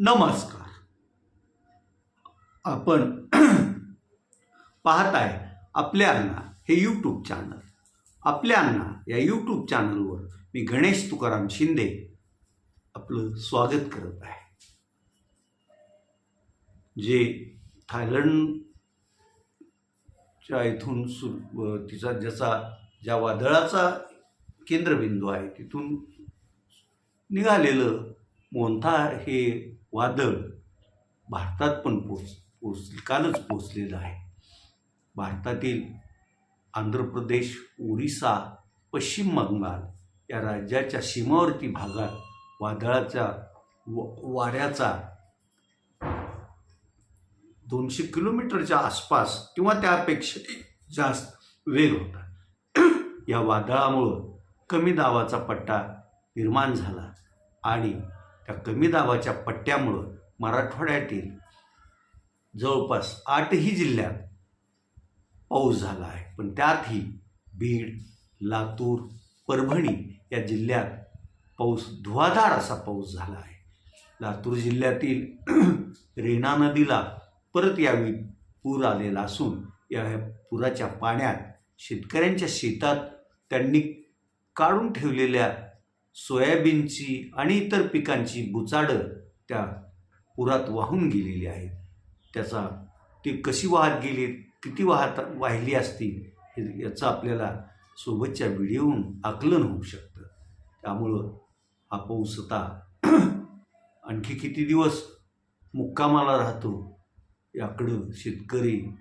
नमस्कार. आपण पाहत आहे आपल्या अण्णा हे यूट्यूब चॅनल आपल्या अण्णा या यूट्यूब चॅनलवर मी गणेश तुकाराम शिंदे आपलं स्वागत करत आहे. जे थायलंडच्या इथून सु तिचा ज्याचा ज्या वादळाचा केंद्रबिंदू आहे तिथून निघालेलं मोंथा हे वादळ भारतात पण पोच पोच कालच पोचलेलं आहे. भारतातील आंध्र प्रदेश ओरिसा पश्चिम बंगाल या राज्याच्या सीमावर्ती भागात वादळाच्या व वाऱ्याचा दोनशे किलोमीटरच्या आसपास किंवा त्यापेक्षा जास्त वेग होता. या वादळामुळं कमी दाबाचा पट्टा निर्माण झाला आणि त्या कमी दाबाच्या पट्ट्यामुळं मराठवाड्यातील जवळपास आठही जिल्ह्यात पाऊस झाला आहे. पण त्यातही बीड लातूर परभणी या जिल्ह्यात पाऊस धुवाधार असा पाऊस झाला आहे. लातूर जिल्ह्यातील रेणा नदीला परत यावेळी पूर आलेला असून या पुराच्या पाण्यात शेतकऱ्यांच्या शेतात त्यांनी काढून ठेवलेल्या सोयाबीनची आणि इतर पिकांची बुचाडं त्या पुरात वाहून गेलेली आहेत. त्याचा ती कशी वाहत गेली किती वाहत वाहिली असती हे याचं आपल्याला सोबतच्या व्हिडिओहून आकलन होऊ शकतं. त्यामुळं हा पाऊस आता आणखी किती दिवस मुक्कामाला राहतो याकडं शेतकरी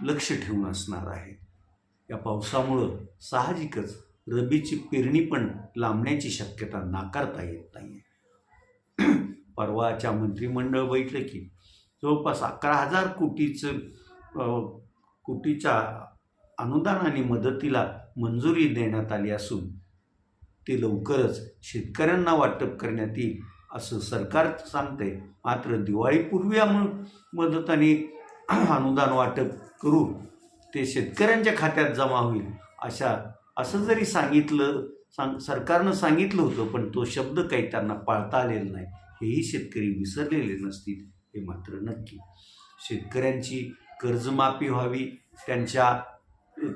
लक्ष ठेवून असणार आहे. या पावसामुळं साहजिकच रबीची पेरणी पण लांबण्याची शक्यता नाकारता येत नाही परवाच्या मंत्रिमंडळ बैठकीत जवळपास अकरा हजार कोटीचं कोटीच्या अनुदान आणि मदतीला मंजुरी देण्यात आली असून ते लवकरच शेतकऱ्यांना वाटप करण्यात येईल असं सरकार सांगते मात्र दिवाळीपूर्वी आम्ही मदत आणि अनुदान वाटप करू ते शेतकऱ्यांच्या खात्यात जमा होईल अशा असं जरी सांगितलं सांग सरकारनं सांगितलं होतं पण तो शब्द काही त्यांना पाळता आलेला नाही. हेही शेतकरी विसरलेले नसतील हे मात्र नक्की. शेतकऱ्यांची कर्जमाफी व्हावी त्यांच्या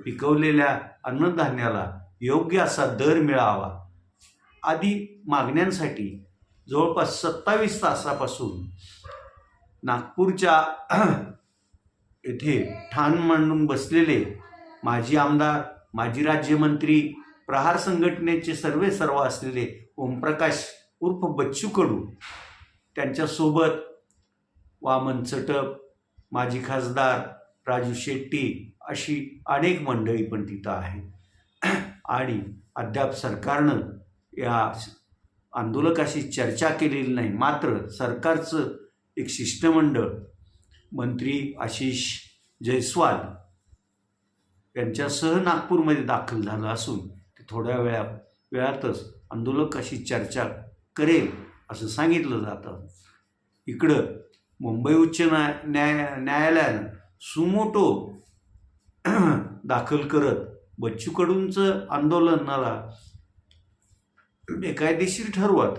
पिकवलेल्या अन्नधान्याला योग्य असा दर मिळावा आदी मागण्यांसाठी जवळपास सत्तावीस तासापासून नागपूरच्या येथे ठाण मांडून बसलेले माजी आमदार माजी राज्यमंत्री प्रहार संघटनेचे सर्वे सर्व असलेले ओमप्रकाश उर्फ बच्चू कडू त्यांच्यासोबत वामन चटप माजी खासदार राजू शेट्टी अशी अनेक मंडळी पण तिथं आहेत. आणि अद्याप सरकारनं या आंदोलकाशी चर्चा केलेली नाही. मात्र सरकारचं एक शिष्टमंडळ मंत्री आशिष जयस्वाल यांच्यासह नागपूरमध्ये दाखल झालं असून ते थोड्या वेळा वेळातच आंदोलक अशी चर्चा करेल असं सांगितलं जातं. इकडं मुंबई उच्च न्याय न्याय न्यायालयानं सुमोटो दाखल करत बच्चू कडूंचं आंदोलनाला बेकायदेशीर ठरवत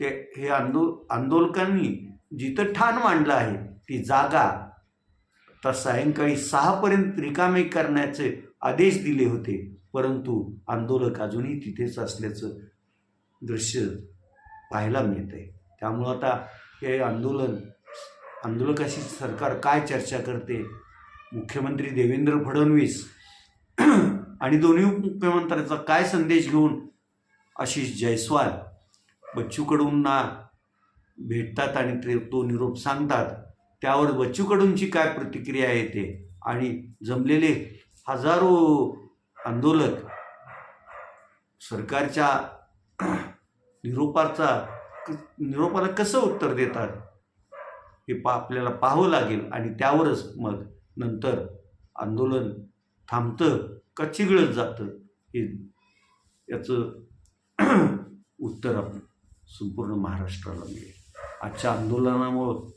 ते हे आंदो आंदोलकांनी जिथं ठाण मांडलं आहे ती जागा तर सायंकाळी सहापर्यंत रिकामे करण्याचे आदेश दिले होते. परंतु आंदोलक अजूनही तिथेच असल्याचं दृश्य पाहायला मिळत आहे त्यामुळं आता हे आंदोलन आंदोलकाशी सरकार काय चर्चा करते? मुख्यमंत्री देवेंद्र फडणवीस आणि दोन्ही मुख्यमंत्र्यांचा काय संदेश घेऊन आशिष जयस्वाल बच्चू कडूंना भेटतात आणि ते तो निरोप सांगतात? त्यावर बच्चूकडूनची काय प्रतिक्रिया येते? आणि जमलेले हजारो आंदोलक सरकारच्या निरोपाचा निरोपाला कसं उत्तर देतात? हे पा आपल्याला पाहावं लागेल. आणि त्यावरच मग नंतर आंदोलन थांबतं का चिघळत जातं? हे याचं उत्तर आपण संपूर्ण महाराष्ट्राला मिळेल. आजच्या आंदोलनामुळं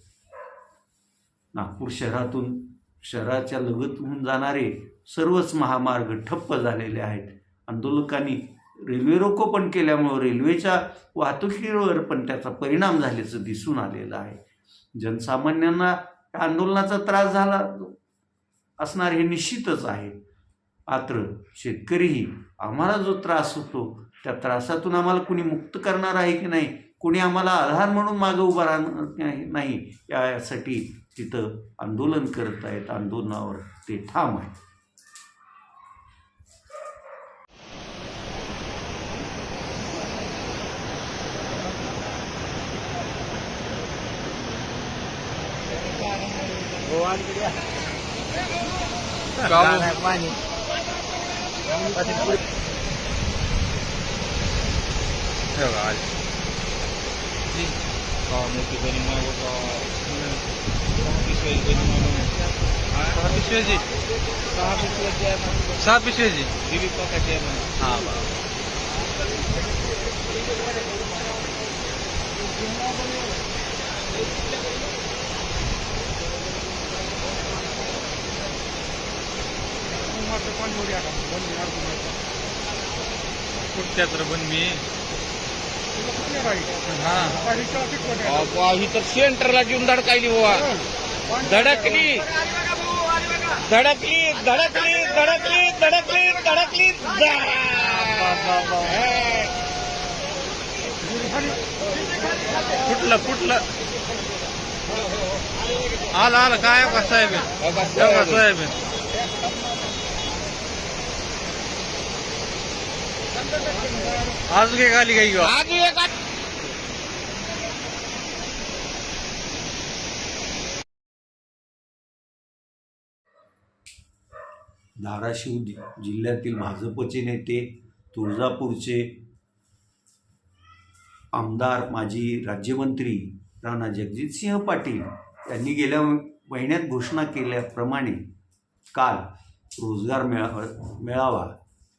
नागपूर शहरातून शहराच्या लगतहून जाणारे सर्वच महामार्ग ठप्प झालेले आहेत. आंदोलकांनी रेल्वे रोको पण केल्यामुळं रेल्वेच्या वाहतुकीवर पण त्याचा परिणाम झाल्याचं दिसून आलेलं आहे. जनसामान्यांना या आंदोलनाचा त्रास झाला असणार हे निश्चितच आहे. मात्र शेतकरीही आम्हाला जो त्रास होतो त्या त्रासातून आम्हाला कुणी मुक्त करणार आहे की नाही? कुणी आम्हाला आधार म्हणून मागं उभा राहणार नाही- नाही यासाठी तिथं आंदोलन करत आहेत आंदोलनावर ते ठाम आहे पाणी पिशव्याची सहा पिशव्याची आहे ना. सहा पिशव्याची दिलीप काकाची आहे ना. हा कुठच्या तर पण मी हा बाबा, ही तर सेंटरला घेऊन धडकायली बुवा धडकली. धडकली धडकली धडकली धडकली धडकली. कुठलं कुठलं? आलं आलं. काय साहेब? सोयाबीन आज काय खाली काही आज धाराशिव जिल्ह्यातील भाजपचे नेते तुळजापूरचे आमदार माजी राज्यमंत्री राणा जगजितसिंह पाटील यांनी गेल्या महिन्यात घोषणा केल्याप्रमाणे काल रोजगार मेळा मेळावा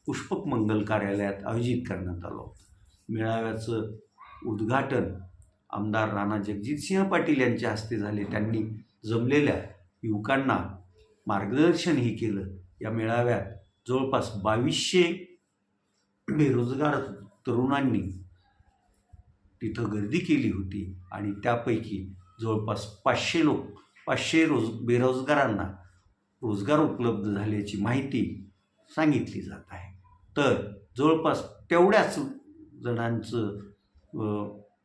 पुष्पक मंगल कार्यालयात आयोजित करण्यात आला होता. मेळाव्याचं उद्घाटन आमदार राणा जगजितसिंह पाटील यांच्या हस्ते झाले. त्यांनी जमलेल्या युवकांना मार्गदर्शनही केलं. या मेळाव्यात. जवळपास बावीसशे बेरोजगार तरुणांनी तिथं गर्दी केली होती आणि त्यापैकी जवळपास पाचशे लोक पाचशे रोज बेरोजगारांना रोजगार उपलब्ध झाल्याची माहिती सांगितली जात आहे. तर जवळपास तेवढ्याच जणांचं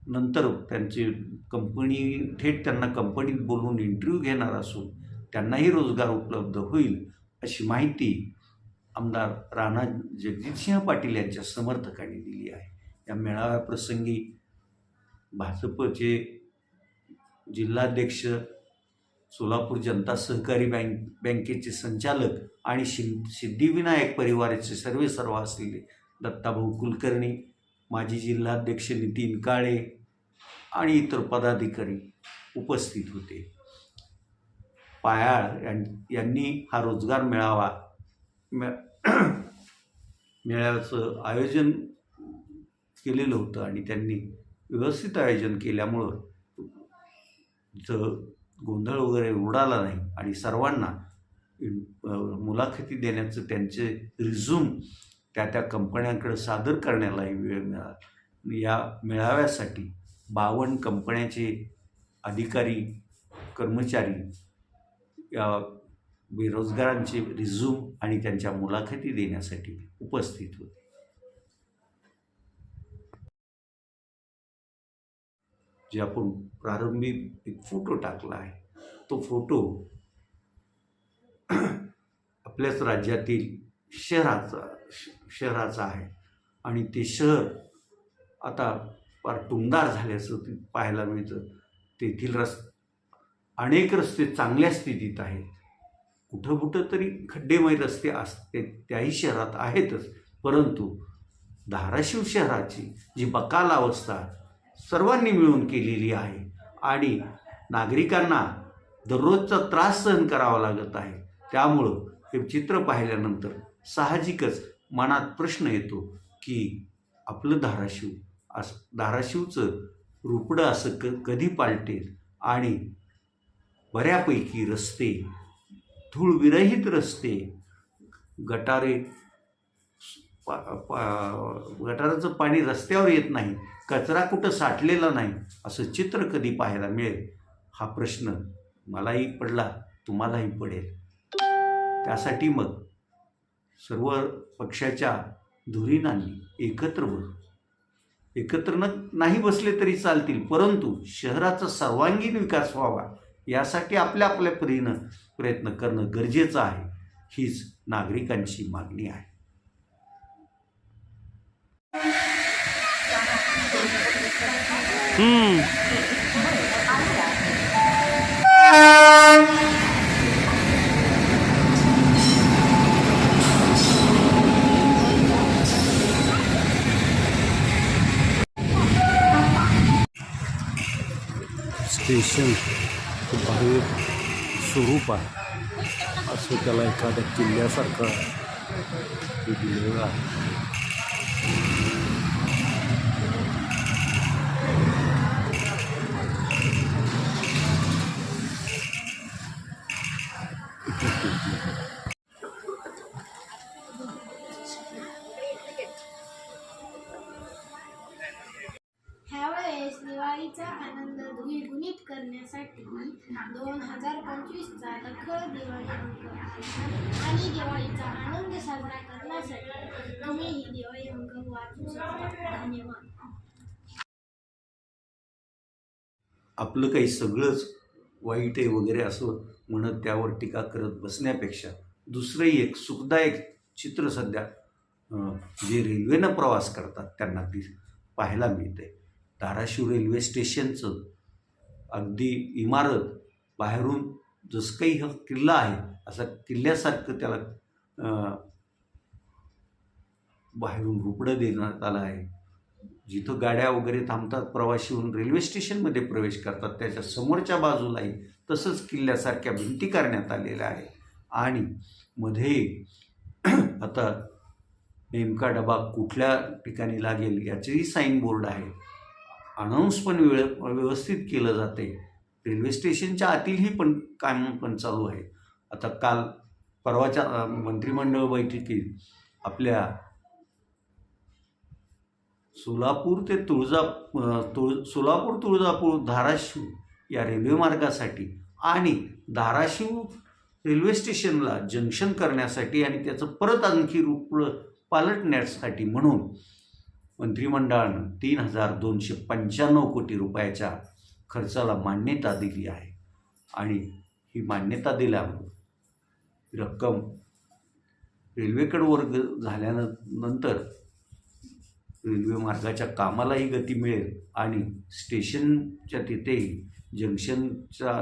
नंतर त्यांची कंपनी थेट त्यांना कंपनीत बोलवून इंटरव्ह्यू घेणार असून त्यांनाही रोजगार उपलब्ध होईल अशी माहिती आमदार राणा जगजितसिंह पाटील यांच्या समर्थकांनी दिली आहे. या मेळाव्याप्रसंगी भाजपचे जिल्हाध्यक्ष सोलापूर जनता सहकारी बँक बँकेचे संचालक आणि शिं सिद्धिविनायक परिवाराचे सर्वे सर्व असलेले दत्ताभाऊ कुलकर्णी माजी जिल्हाध्यक्ष नितीन काळे आणि इतर पदाधिकारी उपस्थित होते. पायाळ यां यांनी हा रोजगार मिळावा मे मेळाव्याचं आयोजन केलेलं होतं आणि त्यांनी व्यवस्थित आयोजन केल्यामुळं जर गोंधळ वगैरे उडाला नाही आणि सर्वांना मुलाखती देण्याचं त्यांचे रिझ्यूम त्या त्या कंपन्यांकडे सादर करण्यालाही वेळ मिळाला. या मेळाव्यासाठी बावन्न कंपन्याचे अधिकारी कर्मचारी बेरोजगारांचे रिझ्यूम आणि त्यांच्या मुलाखती देण्यासाठी उपस्थित होते. जे आपण प्रारंभी एक फोटो टाकला आहे तो फोटो आपल्याच राज्यातील शहराचा श- शहराचा आहे. आणि ते शहर आता फार टुमदार झाल्याचं ते पाहायला मिळतं. तेथील रस् अनेक रस्ते चांगल्या स्थितीत आहेत. कुठं कुठं तरी खड्डेमय रस्ते असते त्याही शहरात आहेतच. परंतु धाराशिव शहराची जी बकाल अवस्था सर्वांनी मिळून केलेली आहे आणि नागरिकांना दररोजचा त्रास सहन करावा लागत आहे त्यामुळं हे चित्र पाहिल्यानंतर साहजिकच मनात प्रश्न येतो की आपलं धाराशिव असं धाराशिवचं रुपडं असं क कधी पालटेल आणि बऱ्यापैकी रस्ते धूळविरहित रस्ते गटारे पा पा- गटाराचं पाणी रस्त्यावर येत नाही कचरा कुठं साठलेला नाही असं चित्र कधी पाहायला मिळेल? हा प्रश्न मलाही पडला तुम्हालाही पडेल. त्यासाठी मग सर्व पक्षाच्या धुरीणांनी एकत्र बस. एकत्र न नाही बसले तरी चालतील परंतु शहराचा सर्वांगीण विकास व्हावा. यासाठी आपल्या आपल्या परीनं प्रयत्न करणं गरजेचं आहे हीच नागरिकांची मागणी आहे. स्टेशन स्टेशन बाहेर स्वरूप आहे. असं त्याला एखाद्या किल्ल्यासारखं दिलेलं आहे. दोन हजार पंचवीसचा दखल दिवाळी अंक आणि दिवाळीचा आनंद साजरा करण्यासाठी तुम्ही ही दिवाळी अंक वाचू शकता. धन्यवाद. आपलं काही सगळंच वाईट आहे वगैरे असं म्हणत त्यावर टीका करत बसण्यापेक्षा दुसरंही एक सुखदायक चित्र सध्या जे रेल्वेनं प्रवास करतात त्यांना ती पाहायला मिळते धाराशिव रेल्वे स्टेशनचं अगदी इमारत बाहेरून जसं काही हा किल्ला आहे असा किल्ल्यासारखं त्याला बाहेरून रुपडं देण्यात आलं आहे. जिथं गाड्या वगैरे थांबतात प्रवासी होऊन रेल्वे स्टेशनमध्ये प्रवेश करतात त्याच्या समोरच्या बाजूलाही तसंच किल्ल्यासारख्या भिंती करण्यात आलेल्या आहे आणि मध्ये आता नेमका डबा कुठल्या ठिकाणी लागेल याचेही साईन बोर्ड आहे. अनाऊन्स पण वेळ व्यवस्थित केलं जाते रेल्वे स्टेशनच्या आतीलही पण काम पण चालू आहे. आता काल परवाच्या मंत्रिमंडळ बैठकीत आपल्या सोलापूर ते तुळजा तुळ सोलापूर तुळजापूर धाराशिव या रेल्वे मार्गासाठी आणि धाराशिव रेल्वे स्टेशनला जंक्शन करण्यासाठी आणि त्याचं परत आणखी रूप पालटण्यासाठी म्हणून मंत्रिमंडळानं तीन हजार दोनशे पंच्याण्णव कोटी रुपयाच्या खर्चाला मान्यता दिली आहे. आणि ही मान्यता दिल्यामुळं रक्कम रेल्वेकडं वर्ग झाल्यानंतर रेल्वे मार्गाच्या कामालाही गती मिळेल आणि स्टेशनच्या तिथेही जंक्शनच्या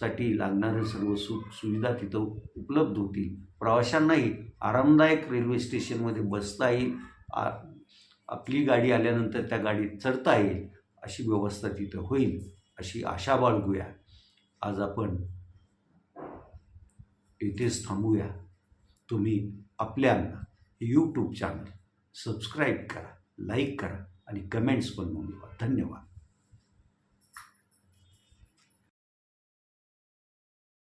साठी लागणाऱ्या सर्व सु सुविधा तिथं उपलब्ध होतील. प्रवाशांनाही आरामदायक रेल्वे स्टेशनमध्ये बसता येईल. आ आपली गाडी आल्यानंतर त्या गाडीत चढता येईल. अशी व्यवस्था तिथं होईल अशी आशा बाळगूया. आज आपण इथेच थांबूया. तुम्ही आपल्यांना यूट्यूब चॅनल सबस्क्राईब करा लाईक करा आणि कमेंट्स पण नोंदवा. धन्यवाद.